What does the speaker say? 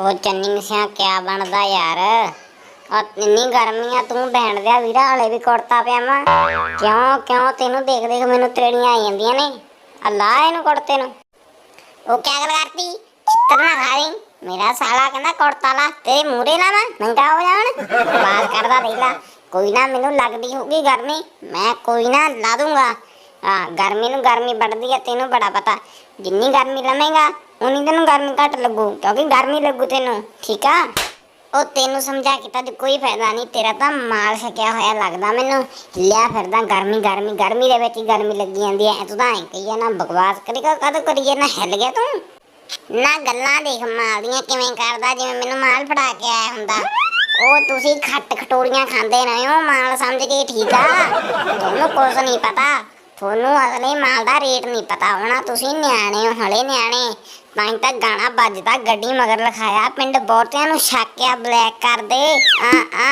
ਉਹ ਚੰਨੀ ਸਿਆ, ਕਿਆ ਬਣਦਾ ਯਾਰ? ਆ ਇੰਨੀ ਗਰਮੀ ਆ, ਤੂੰ ਬਹਿਣ ਦਿਆ ਵੀਰਾ, ਹਲੇ ਵੀ ਕੁੜਤਾ ਪਿਆ ਕਿਉਂ ਕਿਉਂ ਤੈਨੂੰ ਦੇਖ ਦੇਖ ਮੈਨੂੰ ਤੇੜੀਆਂ ਆ ਜਾਂਦੀਆਂ ਨੇ? ਅੱਲਾ ਇਹਨੂੰ ਕੁੜਤੇ ਨੂੰ। ਉਹ ਕਿਆ ਗੱਲ ਕਰਤੀ? ਚਿੱਤਰ ਨਾ ਖਾਈ ਮੇਰਾ ਸਾਲਾ ਕਹਿੰਦਾ ਕੁੜਤਾ ਲਾ, ਤੇਰੇ ਮੂਰੇ ਨਾ ਮੈਂ ਨੰਗਾ ਹੋ ਜਾਣ ਬਾਤ ਕਰਦਾ ਦੇਖ ਕੋਈ ਨਾ, ਮੈਨੂੰ ਲੱਗਦੀ ਹੋਊਗੀ ਗਰਮੀ। ਮੈਂ ਕੋਈ ਨਾ ਲਾ ਦੂੰਗਾ। ਹਾਂ, ਗਰਮੀ ਨੂੰ ਗਰਮੀ ਵੱਢਦੀ ਆ, ਤੈਨੂੰ ਬੜਾ ਪਤਾ। ਜਿੰਨੀ ਗਰਮੀ ਲਵੇਂਗਾ ਉਨੀ ਤੈਨੂੰ ਗਰਮੀ ਘੱਟ ਲੱਗੂ, ਕਿਉਂਕਿ ਗਰਮੀ ਲੱਗੂ ਤੈਨੂੰ, ਠੀਕ ਆ? ਉਹ ਤੈਨੂੰ ਸਮਝਾ ਕੇ ਤਾਂ ਕੋਈ ਫਾਇਦਾ ਨਹੀਂ, ਤੇਰਾ ਤਾਂ ਮਾਲ ਛਕਿਆ ਹੋਇਆ ਲੱਗਦਾ ਮੈਨੂੰ। ਲਿਆ ਫਿਰਦਾ ਗਰਮੀ ਗਰਮੀ ਗਰਮੀ ਦੇ ਵਿੱਚ ਹੀ ਗਰਮੀ ਲੱਗੀ ਜਾਂਦੀ ਐ ਤੂੰ ਤਾਂ ਐਂ ਕਹੀਏ ਨਾ, ਬਕਵਾਸ ਕਰੀ ਕਦ ਕਰੀਏ ਨਾ ਹਿੱਲ ਗਿਆ ਤੂੰ? ਨਾ ਗੱਲਾਂ ਦੇਖ ਮਾਲ ਦੀਆਂ, ਕਿਵੇਂ ਕਰਦਾ, ਜਿਵੇਂ ਮੈਨੂੰ ਮਾਲ ਫੜਾ ਕੇ ਆਇਆ ਹੁੰਦਾ। ਉਹ ਤੁਸੀਂ ਖੱਟ ਖਟੋਰੀਆਂ ਖਾਂਦੇ ਰਹੇ ਹੋ, ਮਾਲ ਸਮਝ ਕੇ, ਠੀਕ ਆ? ਤੁਹਾਨੂੰ ਕੁਝ ਨਹੀਂ ਪਤਾ। ਤੁਹਾਨੂੰ ਅਗਲੇ ਮਾਲ ਦਾ ਰੇਟ ਨਹੀਂ ਪਤਾ ਹੋਣਾ, ਤੁਸੀਂ ਨਿਆਣੇ ਹੋ, ਹਲੇ ਨਿਆਣੇ। ਤਾਂ ਤਾਂ ਗਾਣਾ ਵੱਜਦਾ ਗੱਡੀ ਮਗਰ ਲਿਖਾਇਆ, ਪਿੰਡ ਬਹੁਤਿਆਂ ਨੂੰ ਛਾਕਿਆ ਬਲੈਕ ਕਰਦੇ ਆ ਆ